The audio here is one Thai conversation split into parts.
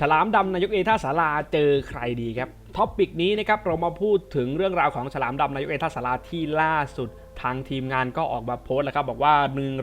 ฉลามดำนายกเอท่าสาราเจอใครดีครับท็อปิกนี้นะครับเรามาพูดถึงเรื่องราวของฉลามดำนายกเอท่าสาราที่ล่าสุดทางทีมงานก็ออกมาโพสต์แล้วครับบอกว่า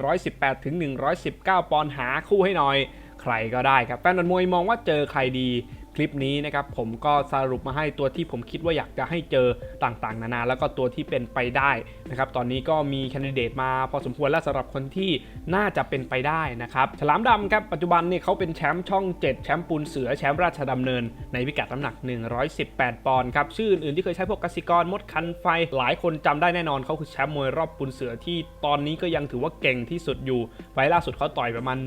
118ถึง119 ปอนด์หาคู่ให้หน่อย ใครก็ได้ครับแฟนบอลมวยมองว่าเจอใครดี คลิปนี้นะครับผมก็สรุปมาให้ตัวที่ผมคิดว่าอยากจะให้เจอต่างๆ นานา แล้วก็ตัวที่เป็นไปได้นะครับตอนนี้ก็มีแคนดิเดตมาพอสมควรแล้วสำหรับคนที่น่าจะเป็นไปได้นะครับฉลามดำครับปัจจุบันเนี่ยเขาเป็นแชมป์ช่อง 7 แชมป์ปูนเสือแชมป์ราชดำเนิน ในพิกัดน้ำหนัก 118 ปอนด์ครับชื่ออื่นที่เคยใช้พวกกสิกรมดคันไฟ หลายคนจำได้แน่นอนเขาคือแชมป์มวยรอบปูนเสือที่ตอนนี้ก็ยังถือว่าเก่งที่สุดอยู่ไฟล์ล่าสุดเขาต่อยประมาณ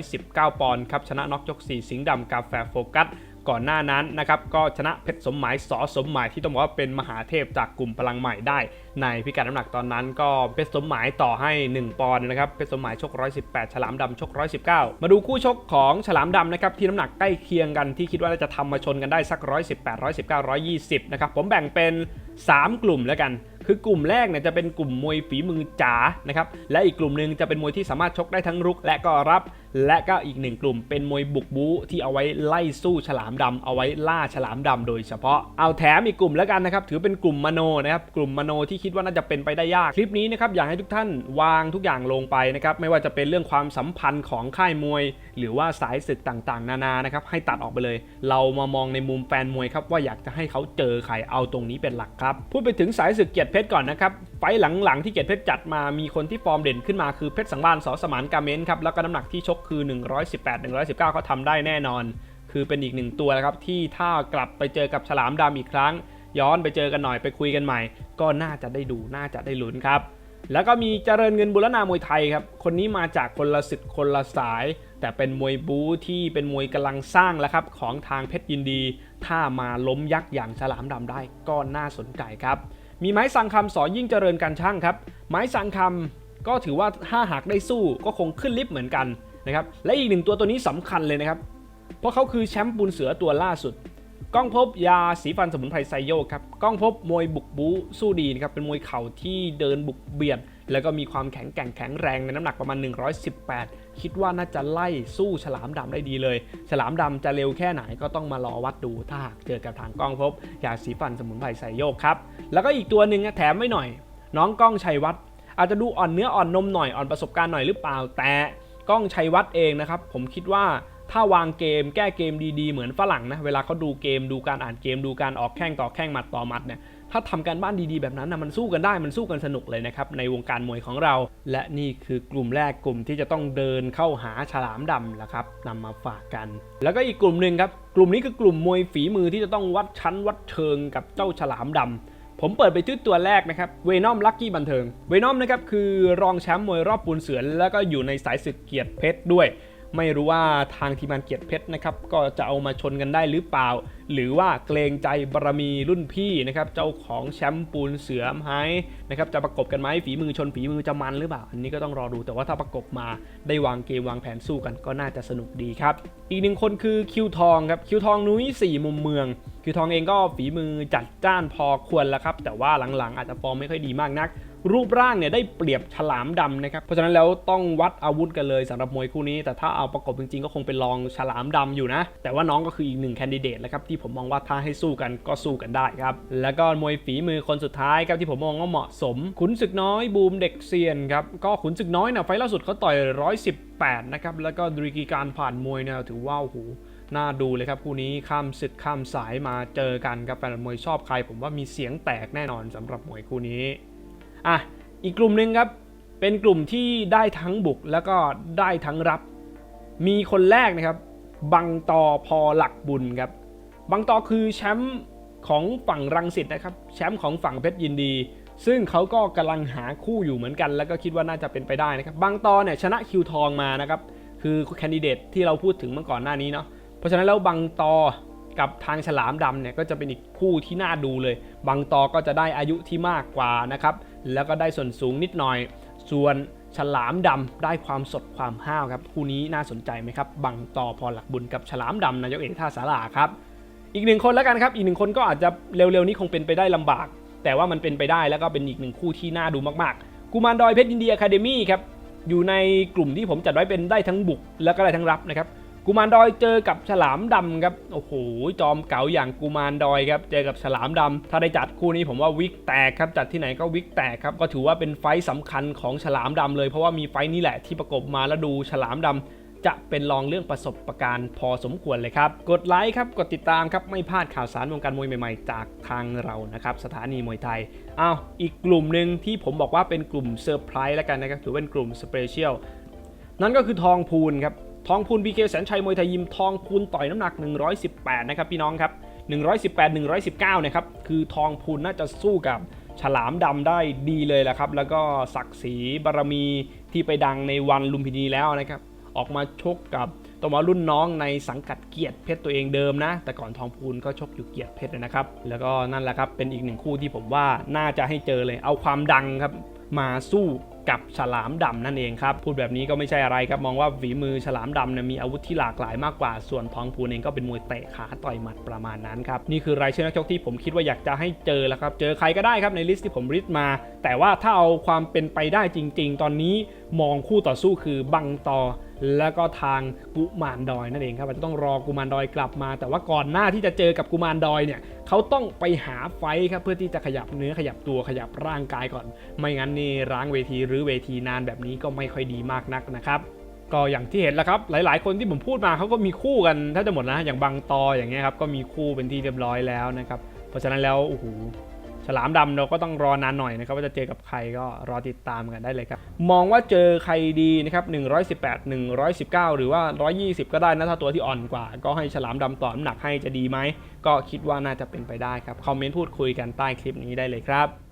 119 ปอนด์ครับชนะน็อกยก 4 สิงห์ดำกาแฟโฟกัส ก่อนหน้านั้นนะครับก็ชนะเพชรสมหมายสอสมหมายที่ต้องบอกว่าเป็นมหาเทพจากกลุ่มพลังใหม่ได้ ในพิกัดน้ำหนักตอนนั้น ก็เพชรสมหมายต่อให้ 1 ปอนด์นะครับเพชรสมหมายชก 118 ฉลามดำชก 119 มาดูคู่ชกของฉลามดำนะครับที่น้ำหนักใกล้เคียงกันที่คิดว่าน่าจะทำมาชนกันได้สัก 118 119 120 นะครับผมแบ่งเป็น 3 กลุ่มแล้วกันคือกลุ่มแรกเนี่ยจะเป็นกลุ่มมวยฝีมือจ๋านะครับและอีกกลุ่มหนึ่งจะเป็นมวยที่สามารถชกได้ทั้งรุกและก็รับและก็อีกหนึ่งกลุ่มเป็นมวยบุกบู๊ที่เอาไว้ไล่สู้ฉลามดำเอาไว้ล่าฉลามดำโดยเฉพาะเอาแถมอีกกลุ่มแล้วกันนะครับถือเป็นกลุ่มมโนนะครับกลุ่มมโนที่คิดว่าน่าจะเป็นไปได้ยากคลิปนี้นะครับอยากให้ทุกท่านวางทุกอย่างลงไปนะครับไม่ว่าจะเป็นเรื่องความสัมพันธ์ของค่ายมวย หรือว่าสายศึกต่างๆ นานานะครับให้ตัดออกไปเลย เรามามองในมุมแฟนมวยครับว่าอยากจะให้เขาเจอใครเอาตรงนี้เป็นหลักครับพูดไปถึงสายศึกเกียรติเพชรก่อนนะครับไฟล์หลังๆที่เกียรติเพชรจัดมามีคนที่ฟอร์มเด่นขึ้นมาคือเพชรสังวานสอสมานกาเมนครับแล้วก็น้ำหนักที่ชกคือ 118 119เขาทำได้แน่นอน คือเป็นอีกหนึ่งตัวนะครับที่ถ้ากลับไปเจอกับฉลามดำอีกครั้ง ย้อนไปเจอกันหน่อยไปคุยกันใหม่ ก็น่าจะได้ดูน่าจะได้ลุ้นครับแล้วก็มีเจริญเงินบุรณามวยไทยครับ คนนี้มาจากคนละศึกคนละสาย แต่เป็นมวยบู๊ที่เป็นมวยกำลังสร้างแล้วครับ ของทางเพชรยินดี ถ้ามาล้มยักษ์อย่างฉลามดำได้ก็น่าสนใจครับ มีไม้สังคำสอยิ่งเจริญการช่างครับ ไม้สังคำก็ถือว่าถ้าหากได้สู้ก็คงขึ้นลิฟต์เหมือนกันนะครับ และอีกหนึ่งตัวตัวนี้สำคัญเลยนะครับ เพราะเขาคือแชมป์ปูนเสือตัวล่าสุด ก้องพบยาสีฟันสมุนไพรไซโยกครับ ก้องพบมวยบุกบูสู้ดีนะครับ เป็นมวยเข่าที่เดินบุกเบียด แล้วก็มีความแข็งแกร่งแข็งแรงในน้ำหนักประมาณ 118 คิดว่าน่าจะไล่สู้ฉลามดำได้ดีเลย ฉลามดำจะเร็วแค่ไหนก็ต้องมารอวัดดู ถ้าหากเจอกับทางกล้องพบยาสีฟันสมุนไพรไซโยกครับ แล้วก็อีกตัวหนึ่งนะแถมไว้หน่อย น้องก้องชัยวัฒน์อาจจะดูอ่อนเนื้ออ่อนนมหน่อยอ่อนประสบการณ์หน่อยหรือเปล่าแต่ก้องชัยวัฒน์เองนะครับผมคิดว่าถ้าวางเกมแก้เกมดีๆ เหมือนฝรั่งนะ เวลาเขาดูเกมดูการอ่านเกมดูการออกแข้งต่อแข้งหมัดต่อหมัดเนี่ย ถ้าทำการบ้านดีๆแบบนั้นนะมันสู้กันได้มันสู้กันสนุกเลยนะครับในวงการมวยของเรา และนี่คือกลุ่มแรกกลุ่มที่จะต้องเดินเข้าหาฉลามดำแหละครับนำมาฝากกัน แล้วก็อีกกลุ่มหนึ่งครับกลุ่มนี้คือกลุ่มมวยฝีมือที่จะต้องวัดชั้นวัดเชิงกับเจ้าฉลามดำผมเปิดไปที่ตัวแรกนะครับเวนอมลักกี้บันเทิงเวนอมนะครับคือรองแชมป์มวยรอบปูนเสือแล้วก็อยู่ในสายศึกเกียรติเพชรด้วย ไม่รู้ว่าทางทีมงานเกียรติเพชรนะครับก็จะเอามาชนกันได้หรือเปล่า หรือว่าเกรงใจบารมีรุ่นพี่นะครับเจ้าของแชมป์ปูนเสือไหมนะครับจะประกบกันไหมฝีมือชนฝีมือจะมันหรือเปล่า อันนี้ก็ต้องรอดูแต่ว่าถ้าประกบมาได้วางเกมวางแผนสู้กันก็น่าจะสนุกดีครับ อีกหนึ่งคนคือคิวทองครับคิวทองนุ้ยสี่มุมเมือง คิวทองเองก็ฝีมือจัดจ้านพอควรแล้วครับแต่ว่าหลังๆ อาจจะฟอร์มไม่ค่อยดีมากนัก รูปร่างเนี่ยได้เปรียบฉลามดำนะครับ เพราะฉะนั้นแล้วต้องวัดอาวุธกันเลยสำหรับมวยคู่นี้ แต่ถ้าเอาประกบจริงๆ ก็คงเป็นรองฉลามดำอยู่นะ แต่ว่าน้องก็คืออีกหนึ่งแคนดิเดตแล้วครับที่ผมมองว่าถ้าให้สู้กันก็สู้กันได้ครับ แล้วก็มวยฝีมือคนสุดท้ายครับที่ผมมองว่าเหมาะสม ขุนศึกน้อยบูมเด็กเซียนครับ ก็ขุนศึกน้อยนะไฟล์ล่าสุดเขาต่อย 118 นะครับ แล้วก็ดรีกีการผ่านมวยเนี่ยถือว่าโอ้โหน่าดูเลยครับคู่นี้ข้ามศึกข้ามสายมาเจอกันครับแฟนมวยชอบใคร ผมว่ามีเสียงแตกแน่นอนสำหรับมวยคู่นี้ อะอีกกลุ่มหนึ่งครับ เป็นกลุ่มที่ได้ทั้งบุกแล้วก็ได้ทั้งรับ มีคนแรกนะครับ บังตอพอหลักบุญครับ บังตอคือแชมป์ของฝั่งรังสิตนะครับ แชมป์ของฝั่งเพชรยินดี ซึ่งเขาก็กำลังหาคู่อยู่เหมือนกัน แล้วก็คิดว่าน่าจะเป็นไปได้นะครับ บังตอเนี่ยชนะคิวทองมานะครับ คือแคนดิเดตที่เราพูดถึงเมื่อก่อนหน้านี้เนาะ เพราะฉะนั้นแล้วบังตอกับทางฉลามดำเนี่ยก็จะเป็นอีกคู่ที่น่าดูเลย บังตอก็จะได้อายุที่มากกว่านะครับ แล้วก็ได้ส่วนสูงนิดหน่อย ส่วนฉลามดำได้ความสดความห้าวครับ คู่นี้น่าสนใจไหมครับ บังต่อพอหลักบุญกับฉลามดำนายกเอกท่าสาราครับ อีกหนึ่งคนแล้วกันครับ อีกหนึ่งคนก็อาจจะเร็วๆนี้คงเป็นไปได้ลำบาก แต่ว่ามันเป็นไปได้แล้วก็เป็นอีกหนึ่งคู่ที่น่าดูมากๆ กุมารดอยเพชรยินดีอะคาเดมี่ครับ อยู่ในกลุ่มที่ผมจัดไว้เป็นได้ทั้งบุก แล้วก็ได้ทั้งรับนะครับ กุมารดอยเจอกับฉลามดำครับ โอ้โห จอมเก๋าอย่างกุมารดอยครับ เจอกับฉลามดำ ถ้าได้จัดคู่นี้ผมว่าวิกแตกครับ จัดที่ไหนก็วิกแตกครับ ก็ถือว่าเป็นไฟต์สำคัญของฉลามดำเลย เพราะว่ามีไฟต์นี้แหละที่ประกบมาแล้วดูฉลามดำจะเป็นรองเรื่องประสบการณ์พอสมควรเลยครับ กดไลค์ครับ กดติดตามครับ ไม่พลาดข่าวสารวงการมวยใหม่ๆ จากทางเรานะครับ สถานีมวยไทยอ้าวอีกกลุ่มหนึ่งที่ผมบอกว่าเป็นกลุ่มเซอร์ไพรส์แล้วกันนะครับ ถือเป็นกลุ่มสเปเชียล นั่นก็คือทองพูนครับ ทองพูน BK แสนชัยมวยไทยยิมทองพูนต่อยน้ำหนัก 118 นะครับพี่น้องครับ 118 119 นะครับ คือทองพูนน่าจะสู้กับฉลามดำได้ดีเลยแหละครับ แล้วก็ศักดิ์ศรีบารมีที่ไปดังในวันลุมพินีแล้วนะครับ ออกมาชกกับตัวมารุ่นน้องในสังกัดเกียรติเพชรตัวเองเดิมนะ แต่ก่อนทองพูนก็ชกอยู่เกียรติเพชรนะครับ แล้วก็นั่นแหละครับ เป็นอีกหนึ่งคู่ที่ผมว่าน่าจะให้เจอเลย เอาความดังครับมาสู้ กับฉลามดำนั่นเองครับ พูดแบบนี้ก็ไม่ใช่อะไรครับ มองว่าฝีมือฉลามดำเนี่ยมีอาวุธที่หลากหลายมากกว่า ส่วนทองพูนเองก็เป็นมวยเตะขาต่อยหมัดประมาณนั้นครับ นี่คือรายชื่อนักชกที่ผมคิดว่าอยากจะให้เจอแล้วครับ เจอใครก็ได้ครับในลิสต์ที่ผมริดมา แต่ว่าถ้าเอาความเป็นไปได้จริง ๆ ตอนนี้มองคู่ต่อสู้คือบังตอ แล้วก็ทางกุมารดอยนั่นเองครับอาจจะต้องรอกุมารดอยกลับมา แต่ว่าก่อนหน้าที่จะเจอกับกุมารดอยเนี่ยเขาต้องไปหาไฟครับเพื่อที่จะขยับเนื้อขยับตัวขยับร่างกายก่อน ไม่งั้นนี่ร้างเวทีหรือเวทีนานแบบนี้ก็ไม่ค่อยดีมากนักนะครับก็อย่างที่เห็นแล้วครับ หลาย ๆ คนที่ผมพูดมาเขาก็มีคู่กันถ้าจะหมดนะอย่างบางตออย่างเงี้ยครับก็มีคู่เป็นที่เรียบร้อยแล้วนะครับ เพราะฉะนั้นแล้วโอ้โห ฉลามดำเราก็ต้องรอนานหน่อยนะครับว่าจะเจอกับใครก็รอติดตามกันได้เลยครับ มองว่าเจอใครดีนะครับ118 119 หรือว่า 120 ก็ได้นะถ้าตัวที่อ่อนกว่า ก็ให้ฉลามดำต่อน้ำหนักให้จะดีไหมก็คิดว่าน่าจะเป็นไปได้ครับคอมเมนต์พูดคุยกันใต้คลิปนี้ได้เลยครับ